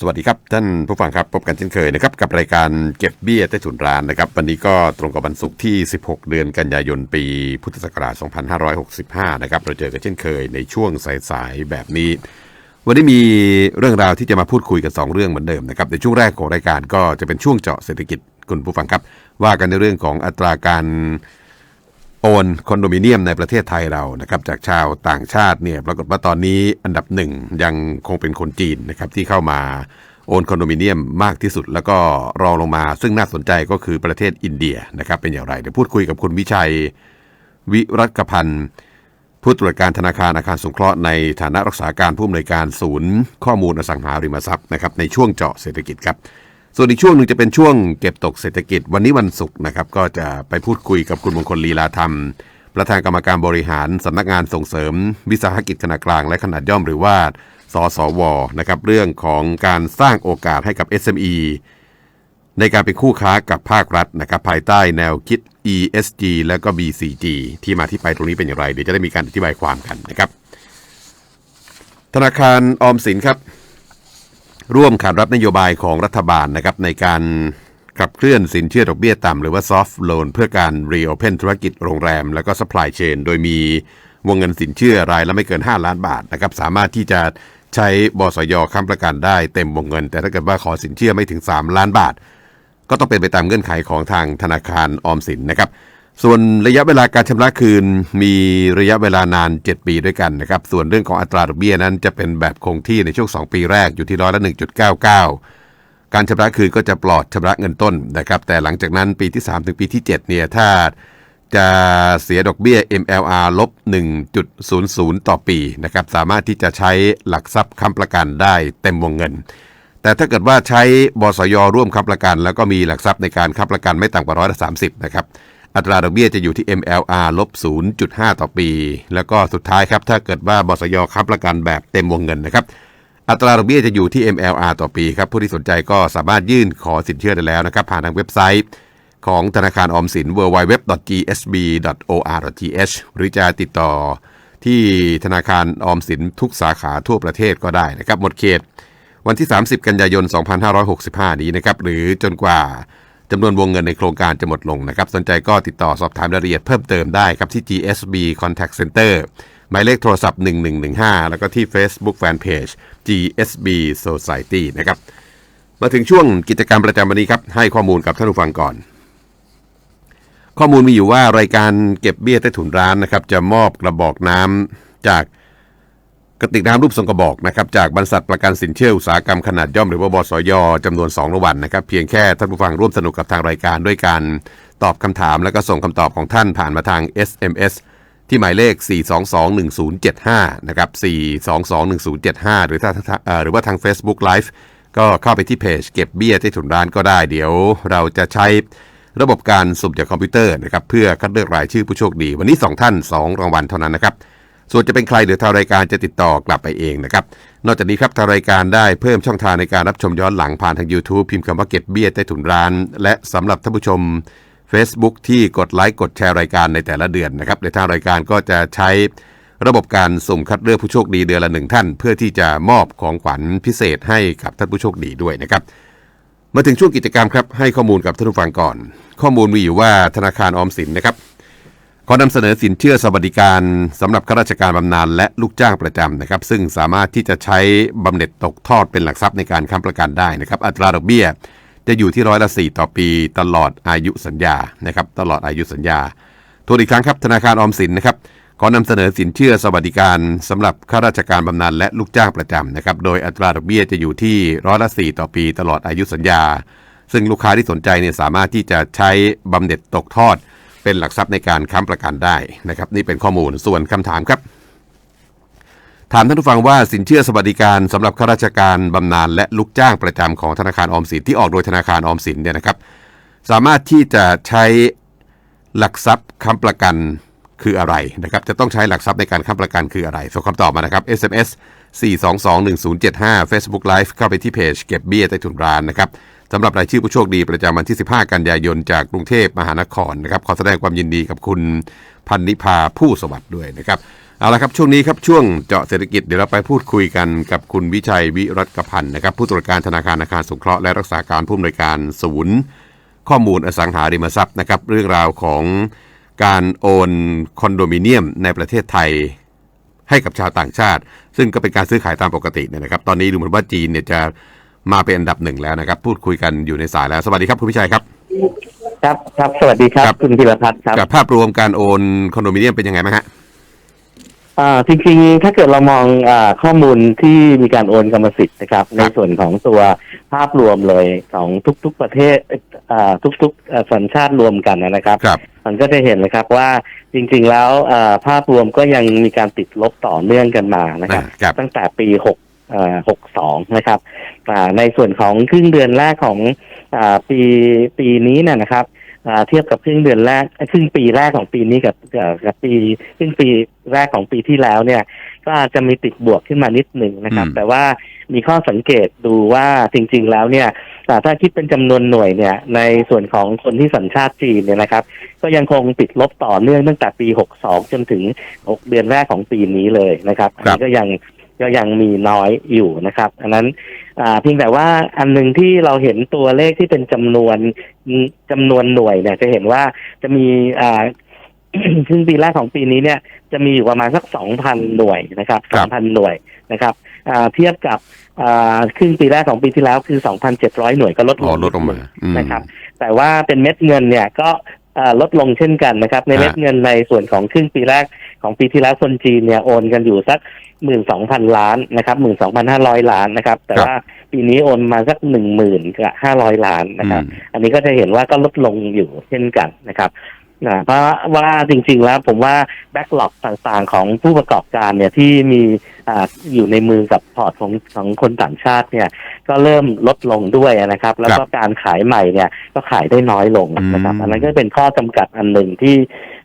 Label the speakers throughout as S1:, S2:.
S1: สวัสดีครับ ท่านผู้ฟังครับพบกันเช่นเคยนะครับกับรายการเก็บเบี้ยใต้ถุนร้านนะครับวันนี้ก็ตรงกับวันศุกร์ที่ 16 เดือนกันยายนปีพุทธศักราช 2565 นะครับเราเจอกันเช่นเคยในช่วงสายๆแบบนี้ วันนี้มีเรื่องราวที่จะมาพูดคุยกัน 2 เรื่องเหมือนเดิมนะครับในช่วงแรกของรายการก็จะเป็นช่วงเจาะเศรษฐกิจคุณผู้ฟังครับ ว่ากันในเรื่องของอัตราการ โอนคอนโดมิเนียมในประเทศไทยเรานะครับจากชาวต่างชาติเนี่ยปรากฏว่าตอนนี้อันดับหนึ่งยังคงเป็นคนจีนนะครับที่เข้ามาโอนคอนโดมิเนียมมากที่สุด แล้วก็รองลงมาซึ่งน่าสนใจก็คือประเทศอินเดียนะครับเป็นอย่างไรเดี๋ยวพูดคุยกับคุณวิชัย วิรัตกพันธ์ผู้ตรวจการธนาคารอาคารสงเคราะห์ในฐานะรักษาการผู้อำนวยการศูนย์ ข้อมูลอสังหาริมทรัพย์นะครับในช่วงเจาะเศรษฐกิจครับ ส่วนอีกช่วงหนึ่งจะเป็นช่วงเก็บตกเศรษฐกิจวันนี้วันศุกร์นะครับ ก็จะไปพูดคุยกับคุณมงคลลีลาธรรม ประธานกรรมการบริหารสำนักงานส่งเสริม วิสาหกิจขนาดกลางและขนาดย่อมหรือว่าสสวนะครับเรื่องของการสร้างโอกาสให้กับ SME ในการเป็นคู่ค้ากับภาครัฐนะครับภายใต้แนวคิด ESG และก็ BCG ที่มาที่ไปตรงนี้เป็นอย่างไร เดี๋ยวจะได้มีการอธิบายความกันนะครับ ธนาคารออมสินครับ ร่วมขานรับนโยบายของรัฐบาลนะครับในการขับเคลื่อนสินเชื่อดอกเบี้ยต่ำหรือว่า soft loan เพื่อการ reopen ธุรกิจโรงแรม แล้วก็ supply chain โดยมีวงเงินสินเชื่อรายละไม่เกิน 5 ล้านบาทนะครับสามารถที่จะใช้บสยค้ำประกันได้เต็มวงเงิน แต่ถ้าเกิดว่าขอสินเชื่อไม่ถึง 3 ล้านบาท ก็ต้องเป็นไปตามเงื่อนไขของทางธนาคารออมสินนะครับ ส่วนระยะเวลาการชำระคืนมีระยะเวลานาน 7 ปีด้วยกันนะครับ ส่วนเรื่องของอัตราดอกเบี้ยนั้นจะเป็นแบบคงที่ในช่วง 2 ปีแรกอยู่ที่ร้อยละ 1.99 การชำระคืนก็จะปลอดชำระเงินต้นนะครับ แต่หลังจากนั้นปีที่ 3 ถึงปีที่ 7 เนี่ยถ้าจะเสียดอกเบี้ย MLR ลบ 1.00 ต่อปีนะครับ สามารถที่จะใช้หลักทรัพย์ค้ำประกันได้เต็มวงเงิน แต่ถ้าเกิดว่าใช้บสยร่วมค้ำประกัน แล้วก็มีหลักทรัพย์ในการค้ำประกันไม่ต่ำกว่าร้อยละสามสิบนะครับ อัตราดอกเบี้ยจะอยู่ที่ MLR ลบ 0.5 ต่อปี แล้วก็สุดท้ายครับ ถ้าเกิดว่าบสยค้ำประกันแบบเต็มวงเงินนะครับ อัตราดอกเบี้ยจะอยู่ที่ MLR ต่อปีครับ ผู้ที่สนใจก็สามารถยื่นขอสินเชื่อได้แล้วนะครับ ผ่านทางเว็บไซต์ของธนาคารออมสิน www.gsb.or.th หรือจะติดต่อที่ธนาคารออมสินทุกสาขาทั่วประเทศก็ได้นะครับ หมดเขต วันที่ 30 กันยายน 2565 นี้นะครับ หรือจนกว่า จำนวนวงเงินในโครงการจะหมดลงนะครับ สนใจก็ติดต่อสอบถามรายละเอียดเพิ่มเติมได้ครับที่ GSB Contact Center หมายเลขโทรศัพท์ 1115 แล้วก็ที่ Facebook Fanpage GSB Society นะครับ มาถึงช่วงกิจกรรมประจำวันนี้ครับ ให้ข้อมูลกับท่านผู้ฟังก่อน ข้อมูลมีอยู่ว่ารายการเก็บเบี้ยใต้ถุนร้านนะครับ จะมอบกระบอกน้ำจาก กระติกน้ำรูปทรงกระบอกนะครับจากบริษัทประกันสินเชื่ออุตสาหกรรมขนาดย่อมหรือว่าบสยจำนวน 2รางวัลนะครับเพียงแค่ท่านผู้ฟังร่วมสนุกกับทางรายการด้วยการตอบคำถามแล้วก็ส่งคำตอบของท่านผ่านมาทาง SMS ที่หมายเลข 4221075 นะครับ 4221075 หรือถ้าเอ่อหรือว่าทาง Facebook Live ก็เข้าไปที่เพจเก็บเบี้ยใต้ถุนร้านก็ได้ เดี๋ยวเราจะใช้ระบบการสุ่มจากคอมพิวเตอร์นะครับเพื่อคัดเลือกรายชื่อผู้โชคดี วันนี้ 2 ท่าน 2 รางวัลเท่านั้นนะครับ ส่วนจะเป็นใครเดี๋ยวทางรายการจะติดต่อกลับไปเองนะครับ นอกจากนี้ครับทางรายการได้เพิ่มช่องทางในการรับชมย้อนหลังผ่านทาง YouTube พิมพ์คำว่าเก็บเบี้ยใต้ถุนร้าน และสำหรับท่านผู้ชม Facebook ที่กดไลค์กดแชร์รายการในแต่ละเดือนนะครับในทางรายการก็จะใช้ระบบการสุ่มคัดเลือกผู้โชคดีเดือนละหนึ่งท่าน เพื่อที่จะมอบของขวัญพิเศษให้กับท่านผู้โชคดีด้วยนะครับ มาถึงช่วงกิจกรรมครับให้ข้อมูลกับท่านผู้ฟังก่อน ข้อมูลมีอยู่ว่าธนาคารออมสินนะครับ ขอนำเสนอสินเชื่อสวัสดิการสำหรับข้าราชการบำนาญและลูกจ้างประจำนะครับ ซึ่งสามารถที่จะใช้บำเหน็จตกทอดเป็นหลักทรัพย์ในการค้ำประกันได้นะครับ อัตราดอกเบี้ยจะอยู่ที่ร้อยละสี่ต่อปีตลอดอายุสัญญานะครับ ตลอดอายุสัญญาทวนอีกครั้งครับธนาคารออมสินนะครับขอนำเสนอสินเชื่อสวัสดิการสำหรับข้าราชการบำนาญและลูกจ้างประจำนะครับ โดยอัตราดอกเบี้ยจะอยู่ที่ร้อยละสี่ต่อปีตลอดอายุสัญญา ซึ่งลูกค้าที่สนใจเนี่ยสามารถที่จะใช้บำเหน็จตกทอด เป็นหลักทรัพย์ในการค้ำประกันได้นะครับ นี่เป็นข้อมูลส่วนคำถามครับ ถามท่านผู้ฟังว่าสินเชื่อสวัสดิการสำหรับข้าราชการบำนาญและลูกจ้างประจำของธนาคารออมสินที่ออกโดยธนาคารออมสินเนี่ยนะครับ สามารถที่จะใช้หลักทรัพย์ค้ำประกันคืออะไรนะครับ จะต้องใช้หลักทรัพย์ในการค้ำประกันคืออะไรส่งคำตอบมานะครับ SMS 4221075 Facebook Live เข้าไปที่เพจเก็บเบี้ยใต้ถุนร้านนะครับ สำหรับรายชื่อผู้โชคดีประจำวันที่ 15 กันยายนจากกรุงเทพมหานครนะครับขอแสดงความยินดีกับคุณพันนิพาผู้สวัสดิ์ด้วยนะครับเอาละครับช่วงนี้ครับช่วงเจาะเศรษฐกิจเดี๋ยวเราไปพูดคุยกันกับคุณวิชัยวิรัตกพันธ์นะครับผู้ตรวจการธนาคารอาคารสงเคราะห์และรักษาการผู้อำนวยการศูนย์ข้อมูลอสังหาริมทรัพย์นะครับเรื่องราวของการโอนคอนโดมิเนียมในประเทศไทยให้กับชาวต่างชาติ ซึ่งก็เป็นการซื้อขายตามปกติเนี่ยนะครับ ตอนนี้ดูเหมือนว่าจีนเนี่ยจะ มาเป็นอันดับหนึ่งแล้วนะครับ พูดคุยกันอยู่ในสายแล้ว สวัสดีครับคุณพิชัยครับ
S2: ครับครับสวัสดีครับ
S1: ครับ
S2: คุณพิรพัฒน์ครับ
S1: กับภาพรวมการโอนคอนโดมิเนียมเป็นยังไงบ้างฮะ
S2: อ่าจริงๆ ถ้าเกิดเรามองอาข้อมูลที่มีการโอนกรรมสิทธิ์นะครับ ในส่วนของตัวภาพรวมเลยของทุกๆประเทศอ่าทุกๆอ่าสัญชาติรวมกันนะครับ
S1: ครับ
S2: มันก็จะเห็นนะครับว่าจริงๆแล้วอ่าภาพรวมก็ยังมีการติดลบต่อเนื่องกันมานะครับ
S1: ครับ
S2: ตั้งแต่ปี หกหกสองนะครับอ่าในส่วนของครึ่งเดือนแรกของอาปีปีนี้เนี่ยนะครับอ่าเทียบกับครึ่งเดือนแรกเอ้ยครึ่งปีแรกของปีนี้กับกับกับปีครึ่งปีแรกของปีที่แล้วเนี่ย ก็อาจจะมีติดบวกขึ้นมานิดหนึ่งนะครับ
S1: อืม
S2: แต่ว่ามีข้อสังเกตดูว่าจริง ๆ แล้วเนี่ยอ่าถ้าคิดเป็นจำนวนหน่วยเนี่ย ในส่วนของคนที่สัญชาติจีนเนี่ยนะครับ ก็ยังคงติดลบต่อเนื่องตั้งแต่ปี 62 จนถึง 6 เดือนแรกของปีนี้เลยนะครับอัน
S1: ครับ
S2: นี้ก็ยัง ก็ยังมีน้อยอยู่นะครับอันนั้นอ่าเพียงแต่ว่าอันหนึ่งที่เราเห็นตัวเลขที่เป็นจำนวนจำนวนหน่วยเนี่ยจะเห็นว่าจะมีอ่าครึ่งปีแรกของปีนี้เนี่ยจะมีอยู่ประมาณสัก2,000หน่วยนะครับ
S1: ครับ
S2: 2,000หน่วยนะครับอ่าเทียบกับอ่าครึ่งปีแรกของปีที่แล้วคือ2,700หน่วยก็ลดล
S1: อ๋องลดลงมาอืม
S2: นะครับ แต่ว่าเป็นเม็ดเงินเนี่ยก็อ่าลดลงเช่นกันนะครับ ใน
S1: ฮะ
S2: เม็ดเงินในส่วนของครึ่งปีแรกของปีที่แล้วคนจีนเนี่ยโอนกันอยู่สัก หมื่นสองพันล้านนะครับหมื่นสองพันห้าร้อยล้านนะครับ แต่
S1: ครับ
S2: ว่าปีนี้โอนมาสักหนึ่งหมื่นกับห้าร้อยล้านนะครับ
S1: อืม
S2: อันนี้ก็จะเห็นว่าก็ลดลงอยู่เช่นกันนะครับนะเพราะว่าจริงๆแล้วผมว่าแบ็กหลอกต่างๆของผู้ประกอบการเนี่ยที่มีอ่าอยู่ในมือกับพอร์ตของของคนต่างชาติเนี่ย ก็เริ่มลดลงด้วยนะครับ แล้วก็การขายใหม่เนี่ยก็ขายได้น้อยลงนะครับ
S1: อืม
S2: อันนั้นก็เป็นข้อจำกัดอันหนึ่งที่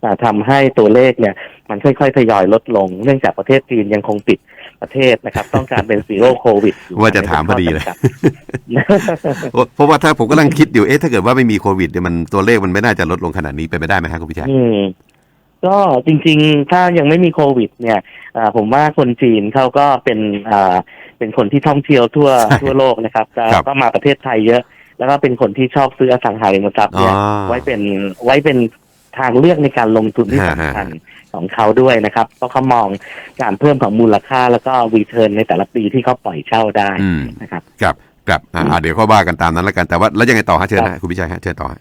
S2: อ่าทำให้ตัวเลขเนี่ยมันค่อยๆทยอยลดลง เนื่องจากประเทศจีนยังคงปิดประเทศนะครับ ต้องการเป็นซีโร่โควิดอยู่
S1: ว่าจะถามพอดีเลย
S2: ป็นข้จำกัด
S1: เพราะว่าถ้าผมกำลังคิดอยู่เอ๊ะถ้าเกิดว่าไม่มีโควิดเนี่ยมันตัวเลขมันไม่น่าจะลดลงขนาดนี้เป็นไปได้ไหมครับคุณพิชัย
S2: อืมก็จริงๆ ถ้ายังไม่มีโควิด เนี่ยอ่าผมว่าคนจีนเขาก็เป็นอ่าเป็นคนที่ท่องเที่ยวทั่ว
S1: ใช่
S2: ทั่วโลกนะครับแล้ว
S1: ครับ
S2: ก็มาประเทศไทยเยอะ แล้วก็เป็นคนที่ชอบซื้ออสังหาริมทรัพย์เนี่ย
S1: อ๋อ
S2: ไว้เป็นไว้เป็น ทางเลือกในการลงทุนที่
S1: ฮะ
S2: สำคัญ
S1: ฮะ
S2: ของเขาด้วยนะครับ เพราะเขามองการเพิ่มของมูลค่าแล้วก็วีเทิร์นในแต่ละปีที่เขาปล่อยเช่าได้
S1: อืม
S2: นะครับ
S1: ครับครับอ่าอ่าเดี๋ยวเขาว่ากันตามนั้นแล้วกันแต่ว่าแล้วยังไงต่อฮะเชิญนะคุณพิชัยฮะเชิญต่อฮะ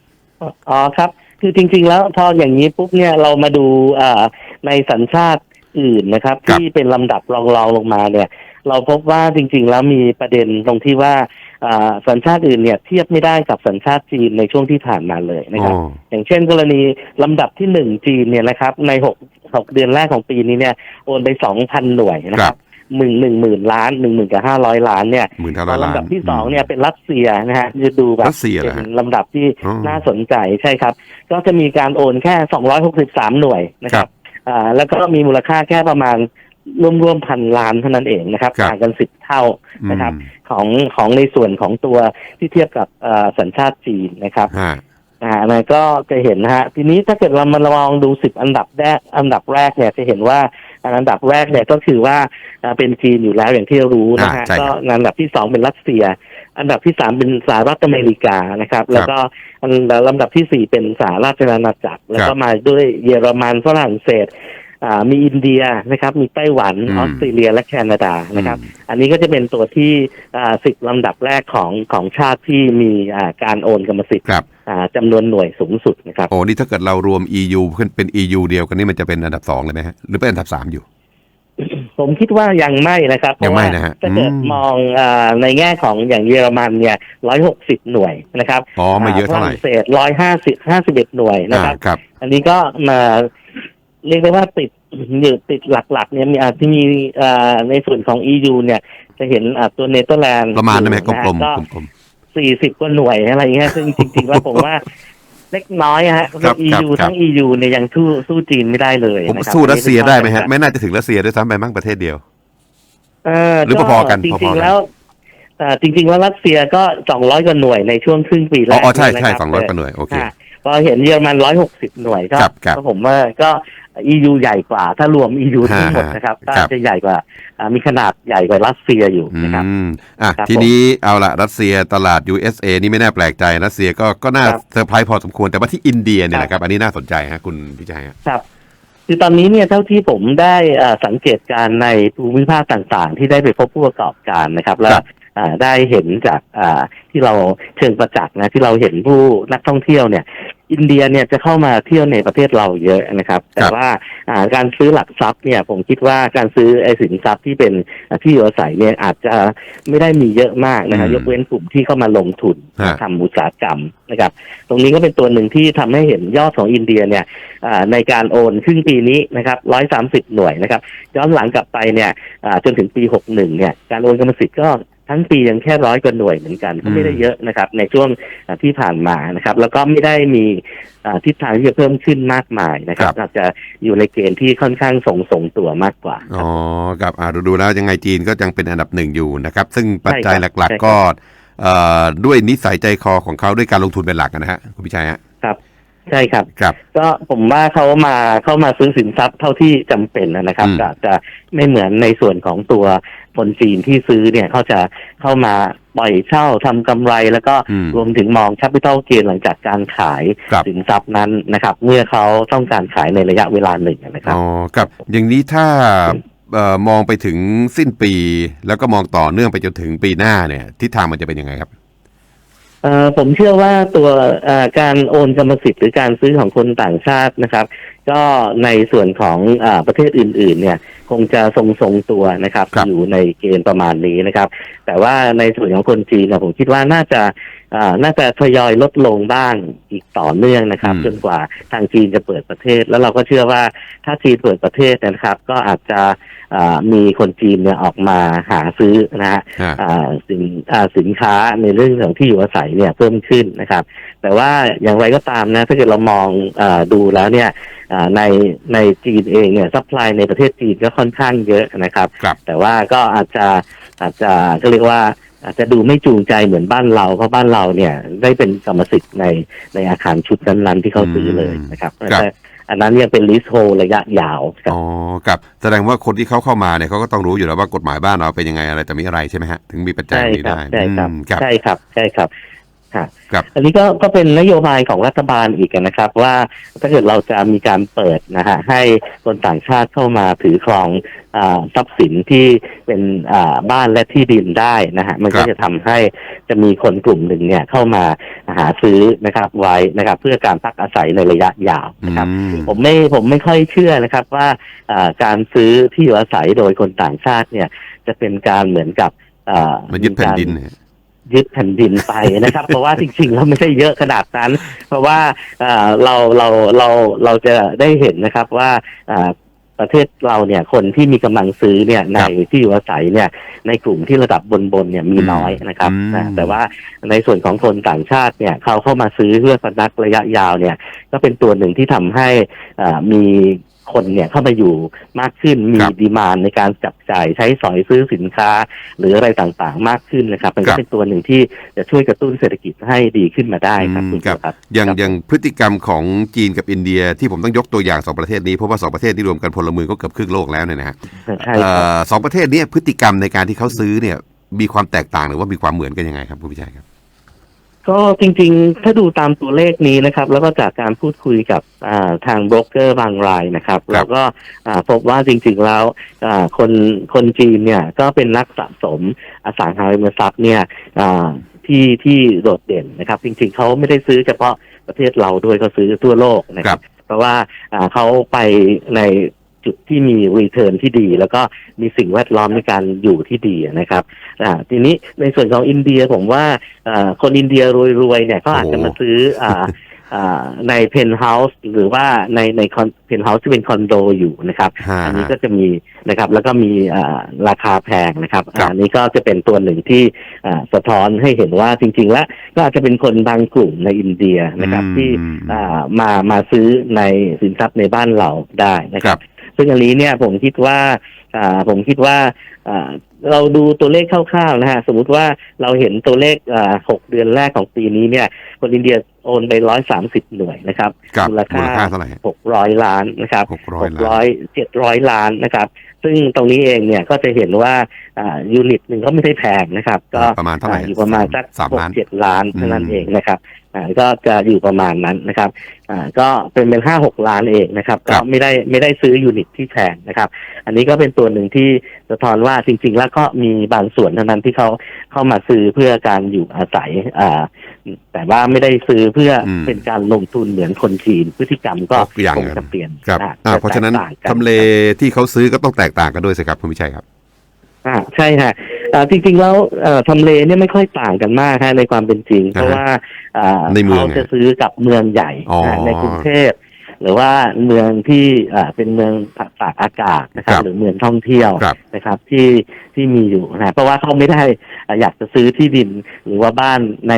S2: อ๋อครับ คือจริง ๆ แล้วพออย่างนี้ปุ๊บเนี่ยเรามาดูอ่าในสัญชาติอื่นนะครับ
S1: ครับ
S2: ที่เป็นลำดับรองๆลงมาเนี่ย เราพบว่าจริง ๆ แล้วมีประเด็นตรงที่ว่าอ่า สัญชาติอื่นเนี่ยเทียบไม่ได้กับสัญชาติจีนในช่วงที่ผ่านมาเลยนะครับ
S1: โอ้
S2: อย่างเช่น กรณีลำดับที่หนึ่งจีนเนี่ยนะครับในหกหกเดือนแรกของปีนี้เนี่ยโอนไปสองพันหน่วยนะ
S1: ค
S2: ค
S1: รั
S2: รับบหมื่นหนึ่งหมื่นล้านหนึ่งหมื่นกับห้าร้อยล้านเนี่ย
S1: หมื่นเท่า
S2: พ
S1: ร้
S2: อ
S1: อยล้าน
S2: ลำดับที่สองเนี่ยเป็นรัสเซียนะฮะจะดูแบบ
S1: รัสเซียเหรอ
S2: เป็
S1: ฮะ
S2: นลำดับที่
S1: อ๋อ
S2: น่าสนใจใช่ครับ ก็จะมีการโอนแค่263หน่วยนะค
S1: ครั
S2: รั
S1: บบ
S2: อ่าแล้วก็มีมูลค่าแค่ประมาณร่วมๆพันล้านเท่านั้นเองนะครับ
S1: ครับ
S2: ต่างกันสิบ เท่านะครับ
S1: อืม
S2: ของของในส่วนของตัวที่เทียบกับอ่าสัญชาติจีนนะครับ
S1: ฮะ
S2: อ่ามันก็จะเห็นนะฮะทีนี้ถ้าเกิดเรามาลองดูสิบอันดับแรกอันดับแรกเนี่ยจะเห็นว่าอันดับแรกเนี่ยก็คือว่าอ่าเป็นจีนอยู่แล้วอย่างที่เรารู้นะฮะ
S1: อ่าใช่ครับ
S2: ก็อันดับที่สองเป็นรัสเซีย อันดับที่สามเป็นสหรัฐอเมริกานะครับ แล้วก็อันลำดับที่สี่เป็นสหราชอาณาจักร แล้วก็มาด้วยเยอรมันฝรั่งเศสอ่า มีอินเดียนะครับมีไต้หวัน
S1: อืม
S2: ออสเตรเลียและแคนาดานะครับ อันนี้ก็จะเป็นตัวที่สิบลำดับแรกของของชาติที่มีอ่าการโอนกรรมสิทธิ์
S1: ครับ
S2: อ่าจำนวนหน่วยสูงสุดนะครับ
S1: โอ้นี่ถ้าเกิดเรารวม EU ขึ้นเป็น EU เดียวกันนี่มันจะเป็นอันดับสองเลยไหมฮะหรือเป็นอันดับสามอยู่
S2: ผมคิดว่ายังไม่นะครับเพ
S1: ยัง
S2: ราะ
S1: ไม่
S2: ว่า
S1: นะฮะ
S2: ถ้าเกิด
S1: อืม
S2: มองอาในแง่ของอย่างเยอรมันเนี่ยร้อยหกสิบหน่วยนะครับ
S1: อ๋อไม่เยอะเท่าไหร่
S2: ฝรั่งเศสร้อยห้าสิบห้าสิบเอ็ดหน่วยนะ
S1: อ่า
S2: ครับ
S1: ครับ
S2: อันนี้ก็มา เรียกได้ว่าติดอยู่ติดหลักๆ เนี่ยมีอาจจะมีอ่าในส่วนของ EU เนี่ย จะเห็นอ่าตัวเนเธอร์แลนด์
S1: ประมาณนั้นไหมกลมๆ
S2: ก็
S1: กลม
S2: สี่สิบกว่าหน่วยอะไรเงี้ยซึ่งจริงๆแล้วผมว่าเล็กน้อยฮะ
S1: ครับ
S2: EU
S1: ครับ
S2: ทั้ง EU เนี่ยยังสู้สู้จีนไม่ได้เลย
S1: ๆผม
S2: นะครับ
S1: สู้รัสเซียได้ไหมฮะ
S2: อันนี้
S1: ไม่น่าจะถึงรัสเซียด้วยซ้ำไปมั้งประเทศเดียว
S2: เออ
S1: หรือพอๆกัน
S2: จ
S1: พอ
S2: ริ
S1: ๆ
S2: ง
S1: กัน
S2: ๆแล้วเอ่อจริงๆแล้วรัสเซียก็สองร้อยกว่าหน่วยในช่วงครึ่งปีแร
S1: อ๋อกอ๋อใช่
S2: นะ
S1: ใช่
S2: คบ
S1: สองร้อยกว่าหน่วยโอเค
S2: อ่าพอเห็นเยอรมันร้อยหกสิบหน่วยก็
S1: ครับครับ
S2: ก็ผมว่าก็ EU ใหญ่กว่า ถ้ารวม EU ทั้งหมด
S1: ฮะ
S2: นะครับ
S1: ครั
S2: ก็
S1: บ
S2: จะใหญ่กว่าอ่ามีขนาดใหญ่กว่ารัสเซียอยู่
S1: อื
S2: นะครับ
S1: มอะ
S2: ครับ
S1: ทีนี้เอาละรัสเซียตลาด USA นี่ไม่น่าแปลกใจ รัสเซียก็ก็น่า
S2: ครับ
S1: เซอร์ไพรส์พอสมควร แต่ว่าที่อินเดียเนี่ย
S2: ครับ
S1: นะครับ อันนี้น่าสนใจฮะคุณพิชัยฮะ
S2: ครับ คือตอนนี้เนี่ยเท่าที่ผมได้อ่าสังเกตการณ์ในภูมิภาคต่างๆ ที่ได้ไปพบผู้ประกอบการนะครับ และ
S1: ครับ
S2: อ่าได้เห็นจากอ่าที่เราเชิงประจักษ์นะที่เราเห็นผู้นักท่องเที่ยวเนี่ย อินเดียเนี่ยจะเข้ามาเที่ยวในประเทศเราเยอะนะครับ แต่ว่าอ่าการซื้อหลักทรัพย์เนี่ยผมคิดว่าการซื้อไอ้สินทรัพย์ที่เป็นอ่าที่อยู่อาศัยเนี่ยอาจจะไม่ได้มีเยอะมากนะครับ
S1: อืม
S2: ยกเว้นกลุ่มที่เข้ามาลงทุน
S1: ฮะ
S2: ทำอุตสาหกรรมนะครับ ตรงนี้ก็เป็นตัวหนึ่งที่ทำให้เห็นยอดของอินเดียเนี่ยอ่าในการโอนครึ่งปีนี้นะครับร้อยสามสิบหน่วยนะครับ ย้อนหลังกลับไปเนี่ยอ่าจนถึงปีหกหนึ่งเนี่ยการโอนกรรมสิทธิ์ก็ ทั้งปียังแค่ร้อยกว่าหน่วยเหมือนกันก็ไม่ได้เยอะนะครับ ในช่วงอ่าที่ผ่านมานะครับ แล้วก็ไม่ได้มีอ่าทิศทางที่จะเพิ่มขึ้นมากมายนะครับอาจจะอยู่ในเกณฑ์ที่ค่อนข้างทรงทรงๆตัวมากกว่าค
S1: อ๋
S2: รับ
S1: อครับอ่าดูดูแล้วยังไงจีนก็ยังเป็นอันดับหนึ่งอยู่นะครับ ซึ่งปัจจัย
S2: ใช่ครับ
S1: หลัก
S2: ใช่ครับ
S1: ๆก็เอ่อด้วยนิสัยใจคอของเขาด้วยการลงทุนเป็นหลักนะฮะคุณพิชัยฮะ
S2: ใช่ครับ
S1: ครับ
S2: ก็ผมว่าเขามาเข้ามาซื้อสินทรัพย์เท่าที่จำเป็นนะครับ
S1: อืม
S2: ก็อาจจะไม่เหมือนในส่วนของตัว คนจีนที่ซื้อเนี่ยเขาจะเข้ามาปล่อยเช่าทำกำไร แล้วก็
S1: อืม
S2: รวมถึงมองแคปิตอลเกนหลังจากการขาย
S1: ครับ
S2: สินทรัพย์นั้นนะครับ เมื่อเขาต้องการขายในระยะเวลาหนึ่งนะครับ
S1: อ๋อครับ อย่างนี้ถ้าเอ่อมองไปถึงสิ้นปี แล้วก็มองต่อเนื่องไปจนถึงปีหน้าเนี่ยทิศทางมันจะเป็นยังไงครับ
S2: เอ่อผมเชื่อว่าตัวเอ่อการโอนกรรมสิทธิ์หรือการซื้อของคนต่างชาตินะครับ ก็ในส่วนของอาประเทศอื่น ๆ เนี่ย คงจะทรงทรงๆตัวนะครับ
S1: ครับ
S2: อยู่ในเกณฑ์ประมาณนี้นะครับ แต่ว่าในส่วนของคนจีนเนี่ยผมคิดว่าน่าจะอ่าน่าจะทยอยลดลงบ้างอีกต่อเนื่องนะครับ
S1: อืม
S2: จนกว่าทางจีนจะเปิดประเทศ แล้วเราก็เชื่อว่าถ้าจีนเปิดประเทศนะครับ ก็อาจจะอ่ามีคนจีนเนี่ยออกมาหาซื้อนะฮะ
S1: ฮะ
S2: อ่าสินอ่าสินค้าในเรื่องของที่อยู่อาศัยเนี่ยเพิ่มขึ้นนะครับ แต่ว่าอย่างไรก็ตามนะถ้าเกิดเรามองอาดูแล้วเนี่ยอ่า ในในจีนเองเนี่ยซัพพลายในประเทศจีนก็ค่อนข้างเยอะนะครับ
S1: ครับ
S2: แต่ว่าก็อาจจะอาจจะก็เรียกว่าอาจจะดูไม่จูงใจเหมือนบ้านเราเพราะบ้านเราเนี่ยได้เป็นกรรมสิทธิ์ในในอาคารชุดนั้นๆที่เขาซื้อเลยนะครับ
S1: ครับ
S2: แต่อันนั้นยังเป็นลิสโฮระยะยาวครับ
S1: อ๋อครับแสดงว่าคนที่เขาเข้ามาเนี่ยเขาก็ต้องรู้อยู่แล้วว่ากฎหมายบ้านเราเป็นยังไงอะไรแต่มีอะไรใช่ไหมฮะถึงมีปัจจัย
S2: ใช่
S1: นี้
S2: ครับ
S1: ได้
S2: ใช่ครับ
S1: อืมครับ
S2: ใช่ครับใช่ครับ ฮะ
S1: ครับ
S2: อันนี้ก็ก็เป็นนโยบายของรัฐบาลอีกนะครับ ว่าถ้าเกิดเราจะมีการเปิดนะฮะให้คนต่างชาติเข้ามาถือครองอาทรัพย์สินที่เป็นอ่าบ้านและที่ดินได้นะฮะมันก็
S1: ครับ
S2: จะทำให้จะมีคนกลุ่มหนึ่งเนี่ยเข้ามาหาซื้อนะครับไว้นะครับ เพื่อการพักอาศัยในระยะยาวนะครับ
S1: อืม
S2: ผมไม่ผมไม่ค่อยเชื่อนะครับว่าอ่าการซื้อที่อยู่อาศัยโดยคนต่างชาติเนี่ย จะเป็นการเหมือนกับอ่า
S1: มันยึดแผ่นดิน
S2: มีการ
S1: เนี่ ย
S2: ยึดแผ่นดินไปนะครับ เพราะว่าจริงๆแล้วไม่ได้เยอะขนาดนั้น เพราะว่าเอ่อเราเราเราเราจะได้เห็นนะครับว่าอ่าประเทศเราเนี่ยคนที่มีกำลังซื้อเนี่ยในที่อยู่อาศัยเนี่ยในกลุ่มที่ระดับบนบนๆเนี่ยมีน้อยนะครับ
S1: อืม
S2: นะแต่ว่าในส่วนของคนต่างชาติเนี่ยเขาเข้ามาซื้อเพื่อพนักระยะยาวเนี่ย ก็เป็นตัวหนึ่งที่ทำให้อ่ามี คนเนี่ยเข้ามาอยู่มากขึ้นมี
S1: ครับ
S2: ดีมานในการจับจ่ายใช้สอยซื้อสินค้า หรืออะไรต่างๆ มากขึ้นนะครับมัน
S1: ครั
S2: ก็
S1: บ
S2: เป็นตัวหนึ่งที่จะช่วยกระตุ้นเศรษฐกิจให้ดีขึ้นมาได้ครับ
S1: อืม
S2: คุณ
S1: ครับ
S2: ครับ
S1: อย่าง
S2: ครับ
S1: อย่างพฤติกรรมของจีนกับอินเดียที่ผมต้องยกตัวอย่างสองประเทศนี้เพราะว่าสองประเทศที่รวมกันพลเมืองก็เกือบครึ่งโลกแล้วเนี่ยนะฮะ
S2: ใช่
S1: เอ่
S2: ครับ
S1: อสองประเทศเนี้พฤติกรรมในการที่เขาซื้อเนี่ยมีความแตกต่างหรือว่ามีความเหมือนกันยังไงครับคุณพิชัยครับ
S2: ก็จริงๆ ถ้าดูตามตัวเลขนี้นะครับ แล้วก็จากการพูดคุยกับอ่าทางโบรกเกอร์บางรายนะครับ
S1: ครับ
S2: เราก็อ่าพบว่าจริงๆแล้วอ่าคนคนจีนเนี่ยก็เป็นนักสะสมอสังหาริมทรัพย์เนี่ยอ่าที่ที่โดดเด่นนะครับ จริงๆเขาไม่ได้ซื้อเฉพาะประเทศเราด้วยเขาซื้อทั่วโลกนะค
S1: ครั
S2: รับบเพราะว่าอ่าเขาไปใน จุดที่มีรีเทิร์นที่ดี แล้วก็มีสิ่งแวดล้อมในการอยู่ที่ดีนะครับอ่าทีนี้ในส่วนของอินเดียผมว่าอ่าคนอินเดียรวยๆเนี่ยเขาอาจจะมาซื้ออ่าอ่าในเพนท์เฮาส์หรือว่าในในเพนท์เฮาส์ที่เป็นคอนโดอยู่นะครับ
S1: ฮะ
S2: อันนี้ก็จะมีนะครับ แล้วก็มีอ่าราคาแพงนะครับ
S1: ครับ
S2: อันนี้ก็จะเป็นตัวหนึ่งที่อ่าสะท้อนให้เห็นว่าจริง ๆ แล้วก็อาจจะเป็นคนบางกลุ่มในอินเดียนะครับที่
S1: อืม
S2: อ่ามามาซื้อในสินทรัพย์ในบ้านเราได้นะค
S1: ครั
S2: รับ
S1: บ
S2: ซึ่งอันนี้เนี่ยผมคิดว่าอ่าผมคิดว่าอ่าเราดูตัวเลขคร่าวๆนะฮะสมมุติว่าเราเห็นตัวเลขอ่าหกเดือนแรกของปีนี้เนี่ย คนอินเดียโอนไปร้อยสามสิบหน่วยนะครับ
S1: กับ
S2: มูลค่า
S1: มูลค่าเท่าไหร่ฮะ
S2: หกร้อยล้านนะครับ
S1: หกร้อ
S2: ห
S1: ย
S2: ก
S1: ล้า
S2: ร้อนยเจ็ดร้อยล้านนะครับ ซึ่งตรงนี้เองเนี่ยก็จะเห็นว่าอ่ายูนิตหนึ่งก็ไม่ได้แพงนะครับ ก็
S1: ประมาณเท่าไหร่
S2: อ่อยู่ประมาณสัก
S1: สาม
S2: หก
S1: ล้าน
S2: เจ็ดล้านเท่านั้น
S1: อืม
S2: เองนะครับอ่า ก็จะอยู่ประมาณนั้นนะครับอ่าก็เป็นเป็นห้าหกล้านเองนะครับ ก็ไม่ได้ไม่ได้ซื้อยูนิตที่แพงนะครับ อันนี้ก็เป็นตัวหนึ่งที่สะท้อนว่าจริง ๆ แล้วก็มีบางส่วนเท่านั้นที่เขาเข้ามาซื้อเพื่อการอยู่อาศัยอ่าแต่ว่าไม่ได้ซื้อเพื่ออ
S1: ม
S2: เป็นการลงทุนเหมือนคนจีนพฤติกรรมก็
S1: ยกตัวอย่าง
S2: คงจะเปลี่ยน
S1: ครับ
S2: อ่
S1: อ่า
S2: จ
S1: เพราะฉะนั้น
S2: แตกต่างกั
S1: ทำเลที่เขาซื้อก็ต้องแตกต่างกันด้วยสิครับคุณวิชัยครับ
S2: อ่าใช่ฮะอ่า จริงๆแล้วเอ่อทำเลเนี่ยไม่ค่อยต่างกันมากฮะในความเป็นจริง เพราะว่าอ่า
S1: ในเมือง
S2: เขาจะซื้อกับเมืองใหญ่
S1: อ๋อ
S2: นะในกรุงเทพหรือว่าเมืองที่อ่าเป็นเมืองตากอากาศนะครั
S1: ครับบ
S2: หรือเมืองท่องเที่ยว
S1: ครับ
S2: นะครับ ที่ที่มีอยู่นะเพราะว่าเขาไม่ได้อ่าอยากจะซื้อที่ดิน หรือว่าบ้านใน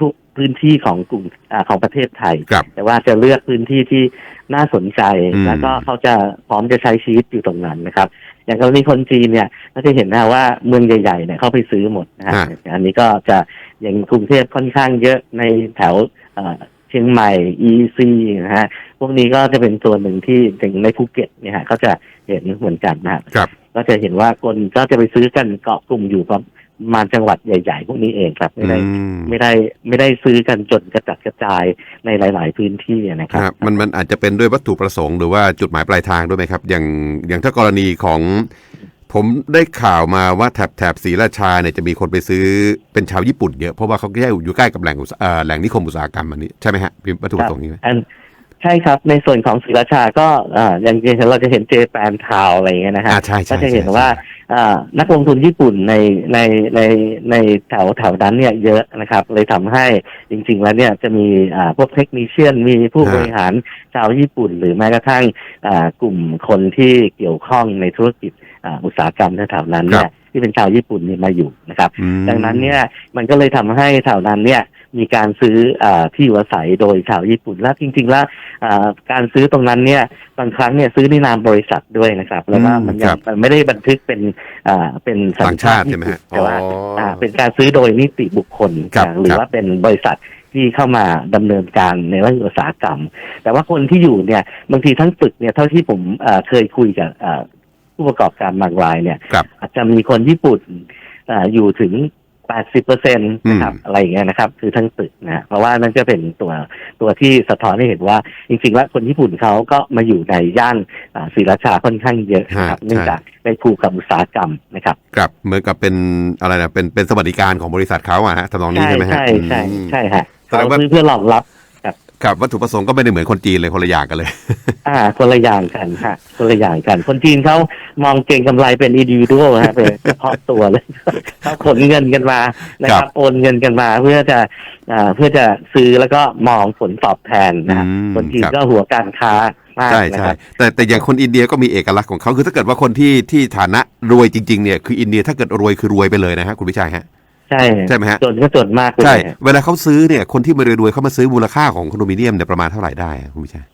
S2: ทุก ๆพื้นที่ของกลุ่มอ่าของประเทศไทย
S1: ครับ
S2: แต่ว่าจะเลือกพื้นที่ที่ น่าสนใจ
S1: อืม
S2: แล้วก็เขาจะพร้อมจะใช้ชีวิตอยู่ตรงนั้นนะครับ อย่างกรณีคนจีนเนี่ยก็จะเห็นนะว่าเมืองใหญ่ๆเนี่ยเข้าไปซื้อหมดนะฮะ
S1: อ่า
S2: อันนี้ก็จะอย่างกรุงเทพค่อนข้างเยอะในแถวเอ่อเชียงใหม่ EC นะฮะ พวกนี้ก็จะเป็นส่วนหนึ่งที่ถึงในภูเก็ตเนี่ยฮะก็จะเห็นเหมือนกันนะฮะ
S1: ครับ
S2: ก็จะเห็นว่าคนก็จะไปซื้อกันเกาะกลุ่มอยู่ประ มาณจังหวัดใหญ่ ๆ พวกนี้เองครับ ไม่ได้
S1: อืม
S2: ไม่ได้ไม่ได้ซื้อกันจนกระจัดกระจายในหลาย ๆ พื้นที่นะค
S1: ครับรับ มันมันอาจจะเป็นด้วยวัตถุประสงค์หรือว่าจุดหมายปลายทางด้วยไหมครับ อย่างอย่างถ้ากรณีของผมได้ข่าวมาว่าแถบแถบศรีราชาเนี่ยจะมีคนไปซื้อเป็นชาวญี่ปุ่นเยอะเพราะว่าเขาแค่อยู่ใกล้กับแหล่งอุตสาเอ่อแหล่งนิคมอุตสาหกรรมอันนี้ใช่ไหมฮะมีวัตถุประสงค์นี้ไหม
S2: อัน ใช่ครับ ในส่วนของศรีราชาก็อ่าอย่างที่เราจะเห็นเจแปนทาวอะไรอย่างเงี้ยนะฮะ
S1: อ่าใช่ใช่
S2: ก็จะเห็น
S1: ใช่
S2: ว่าอ่านักลงทุนญี่ปุ่นในในในในแถวแถวนั้นเนี่ยเยอะนะครับ เลยทำให้จริง ๆ แล้วเนี่ยจะมีอ่าพวกเทคนิชเชียนมีผู้บริหารชาวญี่ปุ่น หรือแม้กระทั่งอ่ากลุ่มคนที่เกี่ยวข้องในธุรกิจอ่าอุตสาหกรรมแถวๆนั้นเนี่ยที่เป็นชาวญี่ปุ่นเนี่ยมาอยู่นะครับ
S1: อืม
S2: ดังนั้นเนี่ยมันก็เลยทำให้แถวนั้นเนี่ย มีการซื้ออาที่อยู่อาศัยโดยชาวญี่ปุ่นและจริงๆแล้วอ่าการซื้อตรงนั้นเนี่ยบางครั้งเนี่ยซื้อในนามบริษัทด้วยนะครับ แล้วก็มัน
S1: ค
S2: ยั
S1: รั
S2: ง
S1: บ
S2: มันไม่ได้บันทึกเป็นอ่าเป็นสัญ
S1: ต่างชาติใช่ไหมฮะ
S2: แต่ว่า
S1: อ๋ออ่า
S2: เป็นการซื้อโดยนิติบุคคล
S1: ครับ
S2: อ่าหรือ
S1: ครับ
S2: ว่าเป็นบริษัทที่เข้ามาดำเนินการในเรื่องอุตสาหกรรม แต่ว่าคนที่อยู่เนี่ยบางทีทั้งตึกเนี่ยเท่าที่ผมอ่าเคยคุยกับอ่าผู้ประกอบการบางรายเนี่ย
S1: ครับ
S2: อาจจะมีคนญี่ปุ่นอาอยู่ถึง 80เปอร์เซ็นต์นะครับ
S1: อืม
S2: อะไรอย่างเงี้ยนะครับ คือทั้งตึกนะเพราะว่านั่นจะเป็นตัวตัวที่สะท้อนให้เห็นว่า จริงๆแล้วคนญี่ปุ่นเขาก็มาอยู่ในย่านอ่าศรีราชาค่อนข้างเยอะนะครับ
S1: ฮะ
S2: เนื่องจากได้ผูกกับอุตสาหกรรมนะครับ
S1: ครับเหมือนกับเป็นอะไรนะเป็นเป็นสวัสดิการของบริษัทเขาอะฮะทำนองนี้
S2: ใช่
S1: ใช่ไหมฮะ
S2: ใช่ใช่
S1: อืม
S2: ใช่ฮะ
S1: แสดงว่า
S2: เขาซื้อเพื่อรองรับ
S1: ครับวัตถุประสงค์ก็ไม่ได้เหมือนคนจีนเลยคนละอย่างกันเลย
S2: อ่า คนละอย่างกันฮะคนละอย่างกัน คนจีนเขามองเก่งกำไรเป็นอินดิวิวฮะเป็นเฉพาะตัวเลยเขาขนเงินกันมานะค
S1: ครั
S2: รับบโอนเงินกันมา เพื่อจะอ่าเพื่อจะซื้อแล้วก็มองผลตอบแทนนะฮะ
S1: อืม
S2: คนจีน
S1: ครับ
S2: ก็หัวการค้ามาก
S1: ใช่
S2: นะ
S1: ใช่
S2: ครับ
S1: แต่แต่อย่างคนอินเดียก็มีเอกลักษณ์ของเขาคือถ้าเกิดว่าคนที่ที่ฐานะรวยจริงๆเนี่ยคืออินเดียถ้าเกิดรวยคือรวยไปเลยนะฮะคุณวิชัยฮะ
S2: ใช่
S1: ใช่ไหมฮะ
S2: จนก็จนมากเลย
S1: ใช่ เวลาเขาซื้อเนี่ย คนที่ไม่รวยๆเขามาซื้อมูลค่าของคอนโดมิเนียมเนี่ยประมาณเท่าไหร่ได้อะคุณวิชัย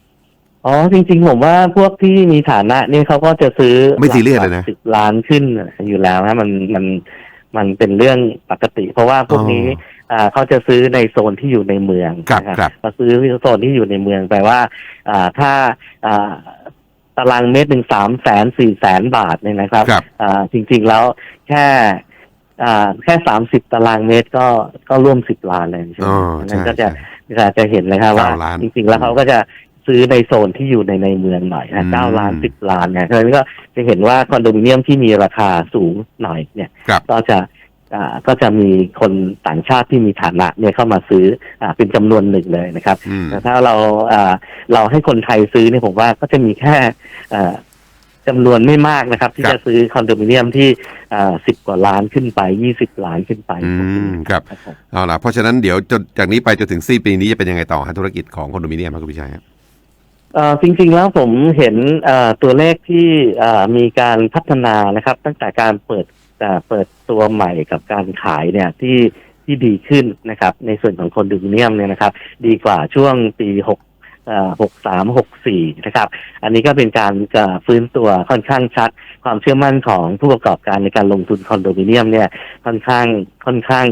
S2: อ๋อจริงๆ ผมว่าพวกที่มีฐานะเนี่ยเขาก็จะซื้อ
S1: ไม่ซีเรียสเลยนะ
S2: สิบล้านขึ้นอยู่แล้วนะมันมันมันเป็นเรื่องปกติ เพราะว่าพวกนี้อ่าเขาจะซื้อในโซนที่อยู่ในเมือง
S1: ครับ
S2: นะครับพอซื้อโซนที่อยู่ในเมืองแปลว่า อ่าถ้าอ่าตารางเมตรหนึ่งสามแสนสี่แสนบาทเนี่ยนะครับ
S1: ครับ
S2: อ่าจริงๆแล้วแค่ อ่าแค่สามสิบตารางเมตรก็ก็ร่วมสิบล้านเลยใช่ไหม
S1: อ๋อ
S2: นั่
S1: ใช่
S2: นก็จะ
S1: ใช่
S2: จะจะเห็นเลยครับว่า
S1: เก้าล้าน
S2: จริงๆแล้วเขาก็จะซื้อในโซนที่อยู่ในในเมืองหน่อย
S1: อื
S2: นะ
S1: ม
S2: เก้าล้านสิบล้านเนี่ยเพราะฉะนั้นก็จะเห็นว่าคอนโดมิเนียมที่มีราคาสูงหน่อยเนี่ย
S1: ครับ
S2: ก็จะอ่าก็จะมีคนต่างชาติที่มีฐานะเนี่ยเข้ามาซื้ออ่าเป็นจำนวนหนึ่งเลยนะครับ
S1: อืม
S2: แต่ถ้าเราอ่าเราให้คนไทยซื้อเนี่ยผมว่าก็จะมีแค่อ่า จำนวนไม่มากนะครับ ที่
S1: ครับ
S2: จะซื้อคอนโดมิเนียมที่สิบกว่าล้านขึ้นไปยี่สิบล้านขึ้นไป
S1: อืมครับ
S2: ครับผม
S1: เอาล่ะเพราะฉะนั้นเดี๋ยวจนจากนี้ไปจนถึงสิ้นปีนี้จะเป็นยังไงต่อฮะธุรกิจของคอนโดมิเนียมครับคุณวิชัยครับ
S2: เอ่อจริงๆแล้วผมเห็นเอ่อตัวเลขที่เอ่อมีการพัฒนานะครับ ตั้งแต่การเปิดเอ่อเปิดตัวใหม่กับการขายเนี่ยที่ที่ดีขึ้นนะครับ ในส่วนของคอนโดมิเนียมเนี่ยนะครับ ดีกว่าช่วงปี หกหกสามหกสี่นะครับ อันนี้ก็เป็นการเอ่อฟื้นตัวค่อนข้างชัด ความเชื่อมั่นของผู้ประกอบการในการลงทุนคอนโดมิเนียมเนี่ยค่อนข้างค่อนข้าง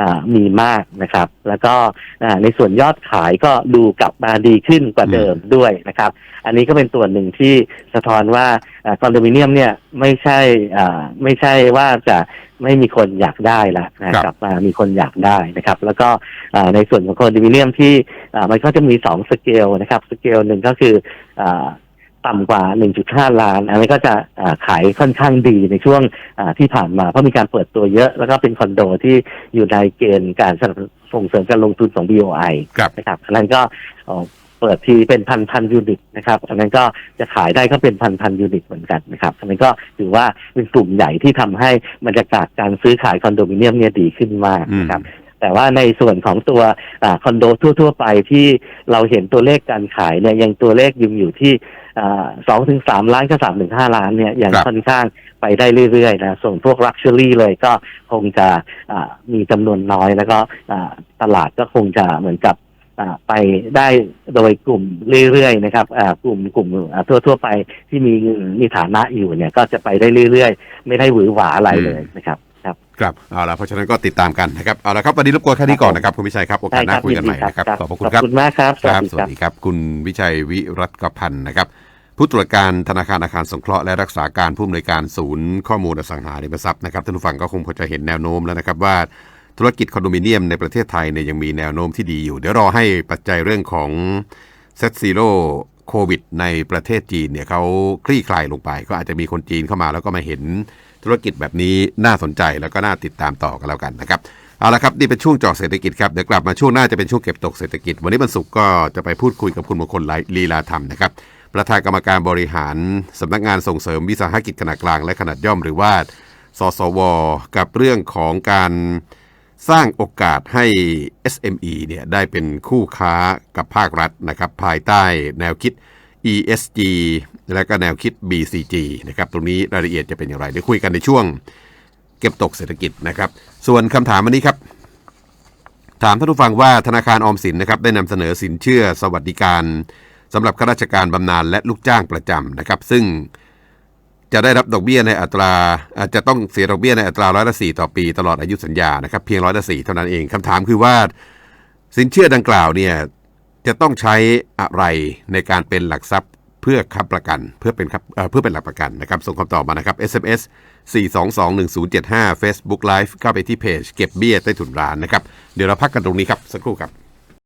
S2: อ่ามีมากนะครับ แล้วก็อ่าในส่วนยอดขายก็ดูกลับมาดีขึ้นกว่าเดิมด้วยนะครับ อันนี้ก็เป็นตัวหนึ่งที่สะท้อนว่าอาคอนโดมิเนียมเนี่ยไม่ใช่อ่าไม่ใช่ว่าจะไม่มีคนอยากได้ละนะครับกลับมามีคนอยากได้นะครับ แล้วก็อ่าในส่วนของคอนโดมิเนียมที่อ่า มันก็จะมีสองสเกลนะครับ สเกลหนึ่งก็คืออ่าต่ำกว่า 1.5 ล้าน อันนี้ก็จะอ่าขายค่อนข้างดีในช่วงอ่าที่ผ่านมา เพราะมีการเปิดตัวเยอะ แล้วก็เป็นคอนโดที่อยู่ในเกณฑ์การสนับส่งเสริมการลงทุนของ BOI
S1: ครับ
S2: นะครับอันนั้นก็เอ่อเปิดทีเป็นพันพันยูนิตนะครับ อันนั้นก็จะขายได้ก็เป็นพันพันยูนิตเหมือนกันนะครับอันนั้นก็ถือว่าเป็นกลุ่มใหญ่ที่ทำให้บรรยากาศการซื้อขายคอนโดมิเนียมเนี่ยดีขึ้นมากนะครับ แต่ว่าในส่วนของตัวอาคอนโดทั่ว ๆ ไปที่เราเห็นตัวเลขการขายเนี่ยยังตัวเลขยังอยู่ที่สองถึงสามล้านกับสามถึงห้าล้านเนี่ยยัง
S1: ครับ
S2: ค่อนข้างไปได้เรื่อยๆนะส่วนพวกลักชัวรี่เลยก็คงจะอ่ามีจำนวนน้อยแล้วก็อ่าตลาดก็คงจะเหมือนกับอ่าไปได้โดยกลุ่มเรื่อยๆนะครับอ่ากลุ่มกลุ่มอ่าทั่วๆไปที่มีมีฐานะอยู่เนี่ยก็จะไปได้เรื่อยๆ ไม่ได้หวือหวาอะไรเลยนะครับ ครับ
S1: ครับเอาละเพราะฉะนั้นก็ติดตามกันนะครับเอาละครับวันนี้รบกวนแค่นี้ก่อนนะครับคุณวิชัยครับโอกาสหน้าคุยกันใหม่นะครับขอบพระคุณครับ
S2: ขอบคุณมากครับ
S1: ครับ
S2: ส
S1: ส
S2: วั
S1: วั
S2: ส
S1: ส
S2: ดี
S1: ดี
S2: ครับ
S1: ครับคุณวิชัยวิรัตกพันธ์นะครับผู้ตรวจการธนาคารอาคารสงเคราะห์และรักษาการผู้อำนวยการศูนย์ข้อมูลอสังหาริมทรัพย์นะครับท่านผู้ฟังก็คงพอจะเห็นแนวโน้มแล้วนะครับว่าธุรกิจคอนโดมิเนียมในประเทศไทยเนี่ยยังมีแนวโน้มที่ดีอยู่ เดี๋ยวรอให้ปัจจัยเรื่องของเซตซีโร่โควิดในประเทศจีนเนี่ยเขาคลี่คลายลงไป ก็อาจจะมีคนจีนเข้ามาแล้วก็มาเห็น ธุรกิจแบบนี้น่าสนใจแล้วก็น่าติดตามต่อกันแล้วกันนะครับเอาละครับนี่เป็นช่วงจาะเศรษฐกิจครับเดี๋ยวกลับมาช่วงหน้าจะเป็นช่วงเก็บตกเศรษฐกิจ วันนี้วันศุกร์ก็จะไปพูดคุยกับคุณมงคลลีลาธรรมนะครับประธานกรรมการบริหารสำนักงานส่งเสริมวิสาหกิจขนาดกลางและขนาดย่อมหรือว่า สสว กับเรื่องของการสร้างโอกาสให้ SME เนี่ยได้เป็นคู่ค้ากับภาครัฐนะครับภายใต้แนวคิด ESG และก็แนวคิด BCG นะครับ ตรงนี้รายละเอียดจะเป็นอย่างไรเดี๋ยวคุยกันในช่วง เก็บตกเศรษฐกิจนะครับ ส่วนคำถามวันนี้ครับ ถามท่านผู้ฟังว่าธนาคารออมสินนะครับได้นำเสนอสินเชื่อสวัสดิการสำหรับข้าราชการบำนาญและลูกจ้างประจำนะครับ ซึ่งจะได้รับดอกเบี้ยในอัตราอาจจะต้องเสียดอกเบี้ยในอัตราร้อยละสี่ต่อปีตลอดอายุสัญญานะครับเพียงร้อยละสี่เท่านั้นเองคำถามคือว่า สินเชื่อดังกล่าวเนี่ย จะต้องใช้อะไรในการเป็นหลักทรัพย์เพื่อค้ำประกันเพื่อเป็นครับเเพื่อเป็นหลักประกันนะครับ ส่งคำตอบมานะครับ SMS 4221075 Facebook Live เข้าไปที่เพจเก็บเบี้ยใต้ถุนร้านนะครับ เดี๋ยวเราพักกันตรงนี้ครับ สักครู่ครับ